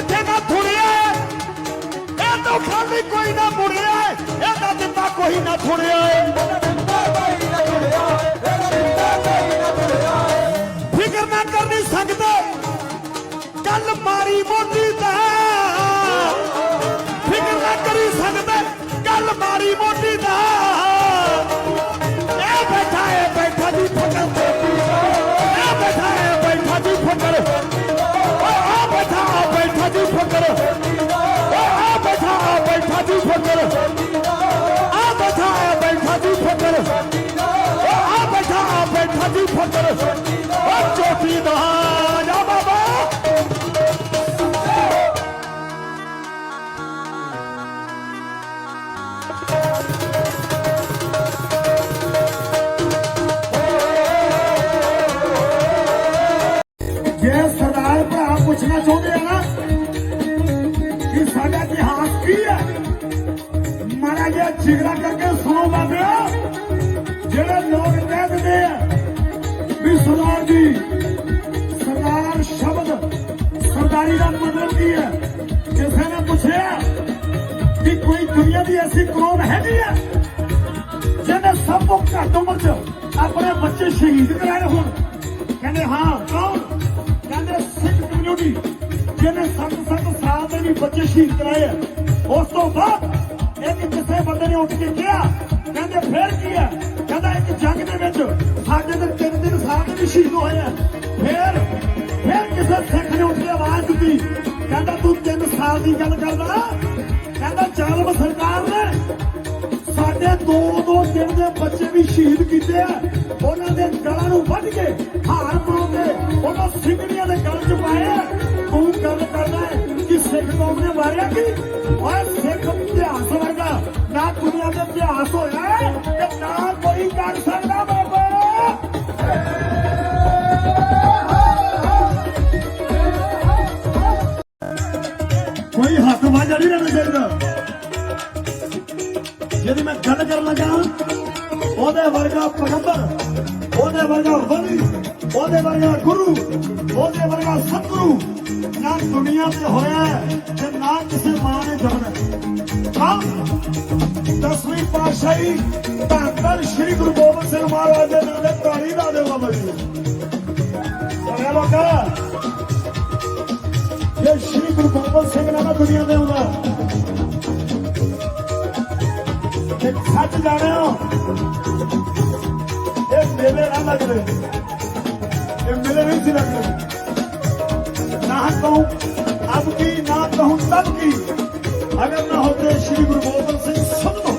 ਕਿੱਥੇ ਨਾ ਥੁੜਿਆ? ਇਹ ਤਾਂ ਖਾਲੀ ਕੋਈ ਨਾ ਮੁੜਿਆ। ਇਹਦਾ ਦਿੱਤਾ ਕੋਈ ਨਾ ਥੁੜਿਆ ਫਿਕਰ ਨਾ ਕਰ ਨਹੀਂ ਸਕਦਾ ਗੱਲ ਮਾਰੀ ਮੋਟੀ ਦਾ ਫਿਕਰ ਨਾ ਕਰੀ ਸਕਦਾ ਗੱਲ ਮਾਰੀ ਮੋਟੀ ਦਾ ਜੀ ਫਕਰ। ਓਏ ਆ ਬੈਠਾ ਆ ਬੈਠਾ ਜੀ ਫਕਰ। ਆ ਬੈਠਾ ਆ ਬੈਠਾ ਜੀ ਫਕਰ। ਓਏ ਆ ਬੈਠਾ ਆ ਬੈਠਾ ਜੀ ਫਕਰ। ਓ ਚੋਟੀ ਦਾ ਜਾ ਬਾਬਾ। ਜੇ ਸਰਦਾਰ ਭਰਾ ਪੁੱਛਣਾ ਚਾਹੁੰਦੇ ਆ ਨਾ ਮਾੜਾ ਕਰਕੇ ਸੁਣੋ ਬਾਬਿਓ ਜਿਹੜੇ ਲੋਕ ਕਹਿ ਦਿੰਦੇ ਆ ਵੀ ਸਰਦਾਰ ਜੀ, ਸਰਦਾਰ ਸ਼ਬਦ ਸਰਦਾਰੀ ਦਾ ਮਤਲਬ ਕੀ ਹੈ? ਕਿਸੇ ਨੇ ਪੁੱਛਿਆ ਕਿ ਕੋਈ ਦੁਨੀਆ ਦੀ ਐਸੀ ਕੌਮ ਹੈਗੀ ਹੈ ਜਿਹਨੇ ਸਭ ਤੋਂ ਘੱਟ ਉਮਰ 'ਚ ਆਪਣੇ ਬੱਚੇ ਸ਼ਹੀਦ ਕਰਾਏ ਹੋਣ? ਕਹਿੰਦੇ, ਹਾਂ, ਕੌਣ? ਕਹਿੰਦੇ, ਸਿੱਖ ਕਮਿਊਨਿਟੀ ਜਿਹਨੇ 7-7 ਸਾਲ ਦੇ ਵੀ ਬੱਚੇ ਸ਼ਹੀਦ ਕਰਾਏ ਆ। ਉਸ ਤੋਂ ਬਾਅਦ ਇੱਕ ਕਿਸੇ ਬੰਦੇ ਨੇ ਉੱਠ ਕੇ ਕਿਹਾ, ਕਹਿੰਦੇ ਫੇਰ ਕੀ ਹੈ ਕਹਿੰਦਾ ਇੱਕ ਜੰਗ ਦੇ ਵਿੱਚ ਸਾਡੇ ਤੇ ਤਿੰਨ ਤਿੰਨ ਸਾਲ ਵੀ ਸ਼ਹੀਦ ਹੋਏ ਆ। ਫੇਰ ਫੇਰ ਕਿਸੇ ਸਿੱਖ ਨੇ ਉੱਠ ਕੇ ਆਵਾਜ਼ ਦਿੱਤੀ, ਕਹਿੰਦਾ ਤੂੰ ਤਿੰਨ ਸਾਲ ਦੀ ਗੱਲ ਕਰਦਾ ਕਹਿੰਦਾ ਜ਼ਾਲਮ ਸਰਕਾਰ ਨੇ ਸਾਡੇ ਦੋ ਦੋ ਦਿਨ ਦੇ ਬੱਚੇ ਵੀ ਸ਼ਹੀਦ ਕੀਤੇ ਆ। ਉਹਨਾਂ ਦੇ ਗਲਾਂ ਨੂੰ ਵੱਢ ਕੇ ਹਾਰ ਪਾਉਂਦੇ ਉਹਨਾਂ ਸਿੰਘਣੀਆਂ ਦੇ ਗਲ ਚ ਪਾਏ ਆ। ਤੂੰ ਗੱਲ ਕਰਦਾ ਕਿ ਸਿੱਖ ਕੌਮ ਨੇ ਮਾਰਿਆ ਕੀ? ਓਏ ਕੋਈ ਹੱਥ ਵਾਜਾ ਨਹੀਂ ਰਹਿਣਾ ਚਾਹੀਦਾ। ਜਿਹਦੀ ਮੈਂ ਗੱਲ ਕਰਨ ਲੱਗਾ, ਉਹਦੇ ਵਰਗਾ ਪੈਗੰਬਰ, ਉਹਦੇ ਵਰਗਾ ਵਲੀ, ਉਹਦੇ ਵਰਗਾ ਗੁਰੂ, ਉਹਦੇ ਵਰਗਾ ਸਤਿਗੁਰੂ ਨਾ ਦੁਨੀਆ ਤੇ ਹੋਇਆ ਤੇ ਨਾ ਕਿਸੇ ਮਾਂ ਨੇ ਜੰਮਣਾ ਹਾਂ, ਦਸਵੀਂ ਪਾਤਸ਼ਾਹੀ ਧੰਨ ਸ਼੍ਰੀ ਗੁਰੂ ਗੋਬਿੰਦ ਸਿੰਘ ਮਹਾਰਾਜ ਦੇ ਨਾਂ ਦੇ ਤਾੜੀ ਲਾ ਦਿਓ ਬਾਬਾ ਜੀ। ਸੁਣਿਆ ਲੋਕਾ? ਇਹ ਗੁਰੂ ਗੋਬਿੰਦ ਸਿੰਘ ਨਾਲ ਦੁਨੀਆ ਤੇ ਆਉਂਦਾ ਤੇ ਸੱਚ ਜਾਣਿਓ, ਇਹ ਮੇਲੇ ਨਾ ਲੱਗਦੇ। ਇਹ ਮੇਲੇ ਨਹੀਂ ਸੀ ਲੱਗਦੇ। ਨਾ ਕਹੂੰ ਅਬ ਕੀ, ਨਾ ਕਹੂੰ ਤਬ ਕੀ। ਅਗਰ ਨਾ ਹੋਤੇ ਸ਼੍ਰੀ ਗੁਰੂ ਗੋਬਿੰਦ ਸਿੰਘ ਸਭ ਤੋਂ